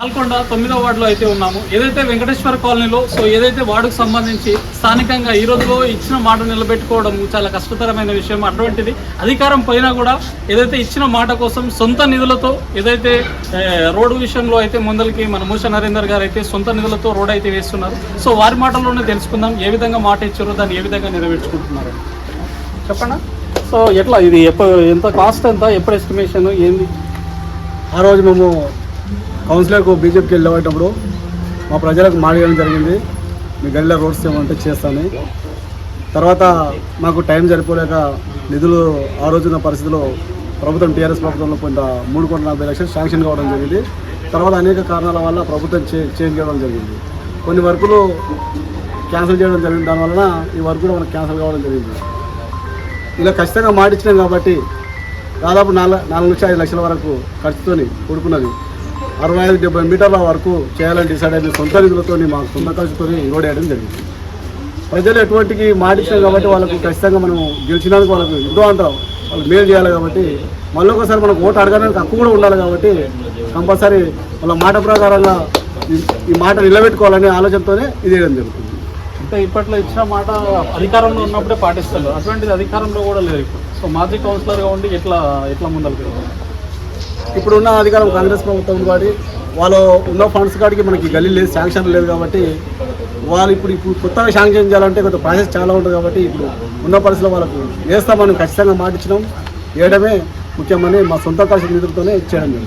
నల్గొండ తొమ్మిదో వార్డులో అయితే ఉన్నాము. ఏదైతే వెంకటేశ్వర కాలనీలో సో ఏదైతే వార్డుకు సంబంధించి స్థానికంగా ఈ రోజులో ఇచ్చిన మాట నిలబెట్టుకోవడం చాలా కష్టతరమైన విషయం అటువంటిది. అధికారం పోయినా కూడా ఏదైతే ఇచ్చిన మాట కోసం సొంత నిధులతో ఏదైతే రోడ్డు విషయంలో అయితే ముందరికి మన మూష నరేందర్ గారు అయితే సొంత నిధులతో రోడ్ అయితే వేస్తున్నారు. సో వారి మాటల్లోనే తెలుసుకుందాం ఏ విధంగా మాట ఇచ్చారో దాన్ని ఏ విధంగా నెరవేర్చుకుంటున్నారు? చెప్పండి సో ఎట్లా ఇది? ఎప్పుడు ఎంత కాస్ట్ ఎంత? ఎప్పుడు ఎస్టిమేషన్ ఏంది? ఆ రోజు మేము కౌన్సిలర్కు బీజేపీకి వెళ్ళేటప్పుడు మా ప్రజలకు మాట్లాడడం జరిగింది. మీ గల్లీలో రోడ్స్ ఏమంటే చేస్తాను తర్వాత మాకు టైం సరిపోలేక నిధులు ఆ రోజున్న పరిస్థితిలో ప్రభుత్వం టీఆర్ఎస్ ప్రభుత్వంలో కొంత మూడు కోట్ల నలభై లక్షలు శాంక్షన్ కావడం జరిగింది. తర్వాత అనేక కారణాల వల్ల ప్రభుత్వం చే చేంజ్ చేయడం జరిగింది. కొన్ని వర్కులు క్యాన్సిల్ చేయడం జరిగింది దానివలన ఈ వర్క్ కూడా మనకు క్యాన్సిల్ కావడం జరిగింది. ఇలా ఖచ్చితంగా మాటిచ్చినాం కాబట్టి దాదాపు నాలుగు నాలుగు నుంచి ఐదు లక్షల వరకు ఖర్చుతోని కూడుకున్నది. అరవై ఐదు డెబ్బై మీటర్ల వరకు చేయాలని డిసైడ్ అయింది సొంత నిధులతో మా సొంత ఖర్చుతో రోడ్ వేయడం జరిగింది. ప్రజలు ఎటువంటికి మాటిచ్చినాం కాబట్టి వాళ్ళకు ఖచ్చితంగా మనం గెలిచినందుకు వాళ్ళకు ఎంతో అంటాం వాళ్ళు మేలు చేయాలి కాబట్టి మళ్ళీ ఒకసారి మనకు ఓటు అడగడానికి హక్కు కూడా ఉండాలి కాబట్టి కంపల్సరీ వాళ్ళ మాట ప్రకారంగా ఈ- మాట నిలబెట్టుకోవాలనే ఆలోచనతోనే ఇది వేయడం జరుగుతుంది. అంటే ఇప్పట్లో ఇచ్చిన మాట అధికారంలో ఉన్నప్పుడే పాటిస్తారు అటువంటిది అధికారంలో కూడా లేదు ఇప్పుడు. సో మాజీ కౌన్సిలర్గా ఉండి ఎట్లా ఎట్లా ముందరికి ఇప్పుడున్న అధికారం కాంగ్రెస్ ప్రభుత్వం కాబట్టి వాళ్ళు ఉన్న ఫండ్స్ కాడికి మనకి గల్లీ లేదు శాంక్షన్ లేదు కాబట్టి వాళ్ళు ఇప్పుడు ఇప్పుడు కొత్తగా శాంక్షన్ చేయాలంటే కొంత ప్రాసెస్ చాలా ఉంటుంది కాబట్టి ఇప్పుడు ఉన్న పరిస్థితుల్లో వాళ్ళకు వేస్తామని ఖచ్చితంగా మాటించడం వేయడమే ముఖ్యమని మా సొంత ఖర్చు నిధులతోనే చేయడం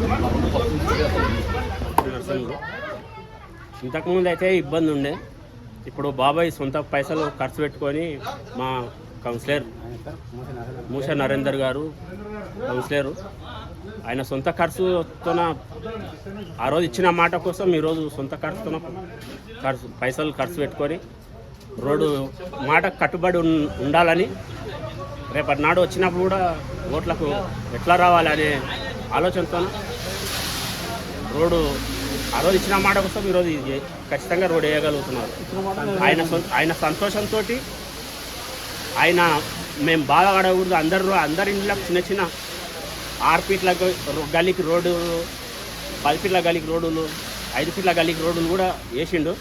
ఇంతకుముందు అయితే ఇబ్బంది ఉండే. ఇప్పుడు బాబాయ్ సొంత పైసలు ఖర్చు పెట్టుకొని మా కౌన్సిలర్ మూష నరేందర్ గారు కౌన్సిలర్ ఆయన సొంత ఖర్చుతోన ఆ రోజు ఇచ్చిన మాట కోసం ఈరోజు సొంత ఖర్చుతో ఖర్చు పైసలు ఖర్చు పెట్టుకొని రోడ్డు మాట కట్టుబడి ఉండాలని రేపటి నాడు వచ్చినప్పుడు కూడా ఓట్లకు ఎట్లా రావాలి అనే ఆలోచనతో రోడ్డు ఆ రోజు ఇచ్చిన మాట కోసం ఈరోజు ఖచ్చితంగా రోడ్ వేయగలుగుతున్నారు. ఆయన ఆయన సంతోషంతో ఆయన మేము బాగా ఆడకూడదు అందరు అందరి ఇంట్లో చిన్న చిన్న ఆరు ఫీట్ల గ- రోడ్డు పది ఫీట్ల గలికి రోడ్డులు ఐదు ఫీట్ల గల్లీకి రోడ్డులు కూడా వేసిండు.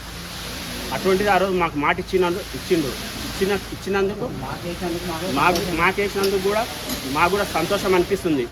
అటువంటిది ఆ రోజు మాకు మాట ఇచ్చినందుకు ఇచ్చిండు. ఇచ్చిన ఇచ్చినందుకు మాకు మాకేసినందుకు కూడా మాకు కూడా సంతోషం అనిపిస్తుంది.